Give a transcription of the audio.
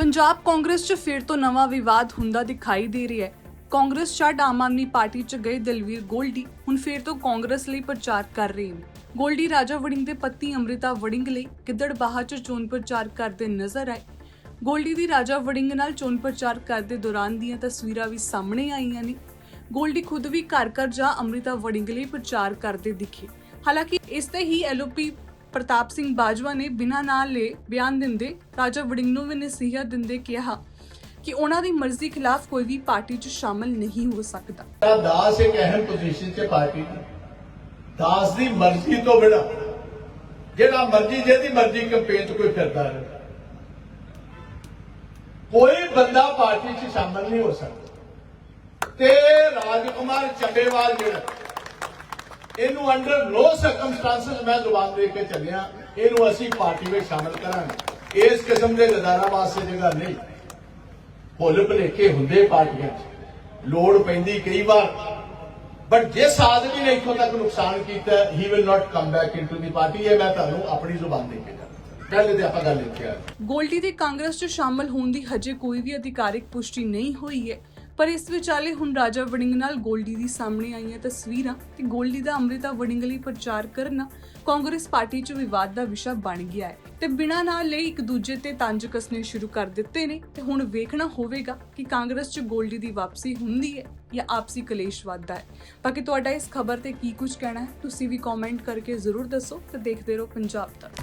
ਪੰਜਾਬ ਕਾਂਗਰਸ 'ਚ ਫਿਰ ਤੋਂ ਨਵਾਂ ਵਿਵਾਦ ਹੁੰਦਾ ਦਿਖਾਈ ਦੇ ਰਿਹਾ ਹੈ। ਕਾਂਗਰਸ ਛੱਡ ਆਮ ਆਦਮੀ ਪਾਰਟੀ 'ਚ ਗਏ ਦਲਵੀਰ ਗੋਲਡੀ, ਹੁਣ ਫਿਰ ਤੋਂ ਕਾਂਗਰਸ ਲਈ ਪ੍ਰਚਾਰ ਕਰ ਰਹੇ ਨੇ ਗੋਲਡੀ ਰਾਜਾ ਵੜਿੰਗ ਦੇ ਪਤੀ ਅੰਮ੍ਰਿਤਾ ਵੜਿੰਗ ਲਈ ਗਿੱਦੜਬਾਹਾ 'ਚ ਚੋਣ ਪ੍ਰਚਾਰ ਕਰਦੇ ਨਜ਼ਰ ਆਏ। ਗੋਲਡੀ ਦੀ ਰਾਜਾ ਵੜਿੰਗ ਨਾਲ ਚੋਣ ਪ੍ਰਚਾਰ ਕਰਦੇ ਦੌਰਾਨ ਦੀਆਂ ਤਸਵੀਰਾਂ ਵੀ ਸਾਹਮਣੇ ਆਈਆਂ ਨੇ। ਗੋਲਡੀ ਖੁਦ ਵੀ ਘਰ ਘਰ ਜਾ ਅੰਮ੍ਰਿਤਾ ਵੜਿੰਗ ਲਈ ਪ੍ਰਚਾਰ ਕਰਦੇ ਦਿਖੇ। ਹਾਲਾਂਕਿ ਇਸ ਤੇ ਹੀ ਐਲਓਪੀ ਪ੍ਰਤਾਪ ਸਿੰਘ ਬਾਜਵਾ ਨੇ ਬਿਨਾਂ ਨਾਂ ਲਏ ਬਿਆਨ ਦਿੰਦੇ ਰਾਜਾ ਵੜਿੰਗ ਨੂੰ ਵੀ ਨਸੀਹਤ ਦਿੰਦੇ ਕਿਹਾ ਕਿ ਉਹਨਾਂ ਦੀ ਮਰਜ਼ੀ ਖਿਲਾਫ ਕੋਈ ਵੀ ਪਾਰਟੀ 'ਚ ਸ਼ਾਮਲ ਨਹੀਂ ਹੋ ਸਕਦਾ। ਦਾਸ ਇੱਕ ਅਹਿਮ ਪੋਜੀਸ਼ਨ 'ਚ ਪਾਰਟੀ ਦੀ। ਦਾਸ ਦੀ ਮਰਜ਼ੀ ਤੋਂ ਬਿਨਾ, ਜਿਹੜਾ ਮਰਜ਼ੀ, ਜਿਹਦੀ ਮਰਜ਼ੀ ਕੈਂਪੇਨ 'ਚ ਕੋਈ ਫਿਰਦਾ ਰਹੇ। ਕੋਈ ਬੰਦਾ ਪਾਰਟੀ 'ਚ ਸ਼ਾਮਲ ਨਹੀਂ ਹੋ ਸਕਦਾ। ਤੇ ਰਾਜਕੁਮਾਰ ਚੱਬੇਵਾਲ ਜਿਹੜਾ ਇਹਨੂੰ ਅੰਡਰ ਨੋ ਸਰਕਮਸਟੈਂਸਸ ਮੈਂ ਜ਼ੁਬਾਨ ਦੇ ਕੇ ਚੱਲਿਆ। ਇਹਨੂੰ ਅਸੀਂ ਪਾਰਟੀ ਵਿੱਚ ਸ਼ਾਮਲ ਕਰਾਂਗੇ। ਇਸ ਕਿਸਮ ਦੇ ਗਦਾਰਾਂ ਵਾਸਤੇ ਜਗ੍ਹਾ ਨਹੀਂ। ਭੁੱਲ ਭੁਲੇਖੇ ਹੁੰਦੇ ਪਾਰਟੀਆਂ 'ਚ। ਲੋੜ ਪੈਂਦੀ ਕਈ ਵਾਰ। ਬਟ ਜਿਸ ਆਦਮੀ ਨੇ ਇੱਥੋਂ ਤੱਕ ਨੁਕਸਾਨ ਕੀਤਾ he will not come back into the party ਇਹ ਮੈਂ ਤੁਹਾਨੂੰ ਆਪਣੀ ਜ਼ੁਬਾਨ ਦੇ ਕੇ ਗੋਲਡੀ ਦੇ ਕਾਂਗਰਸ 'ਚ ਸ਼ਾਮਲ ਹੋਣ ਦੀ ਹਜੇ ਕੋਈ ਵੀ ਅਧਿਕਾਰਿਕ ਪੁਸ਼ਟੀ ਨਹੀਂ ਹੋਈ ਹੈ। ਪਰ ਇਸ ਵਿਚਾਲੇ ਹੁਣ ਰਾਜਾ ਵੜਿੰਗ ਨਾਲ ਗੋਲਡੀ ਦੀ ਸਾਹਮਣੇ ਆਈਆਂ ਤਸਵੀਰਾਂ ਤੇ ਗੋਲਡੀ ਦਾ ਅੰਮ੍ਰਿਤਾ ਵੜਿੰਗ ਲਈ ਪ੍ਰਚਾਰ ਕਰਨਾ ਕਾਂਗਰਸ ਪਾਰਟੀ 'ਚ ਵਿਵਾਦ ਦਾ ਵਿਸ਼ਾ ਬਣ ਗਿਆ ਹੈ। ਤੇ ਬਿਨਾਂ ਨਾਂ ਲਈ ਇੱਕ ਦੂਜੇ ਤੇ ਤੰਜ ਕੱਸਣੇ ਸ਼ੁਰੂ ਕਰ ਦਿੱਤੇ ਨੇ। ਤੇ ਹੁਣ ਵੇਖਣਾ ਹੋਵੇਗਾ ਕਿ ਕਾਂਗਰਸ 'ਚ ਗੋਲਡੀ ਦੀ ਵਾਪਸੀ ਹੁੰਦੀ ਹੈ ਜਾਂ ਆਪਸੀ ਕਲੇਸ਼ ਵੱਧਦਾ ਹੈ। ਬਾਕੀ ਤੁਹਾਡਾ ਇਸ ਖਬਰ ਤੇ ਕੀ ਕੁਝ ਕਹਿਣਾ ਹੈ, ਤੁਸੀਂ ਵੀ ਕਮੈਂਟ ਕਰਕੇ ਜ਼ਰੂਰ ਦੱਸੋ ਤੇ ਦੇਖਦੇ ਰਹੋ ਪੰਜਾਬ ਤੱਕ।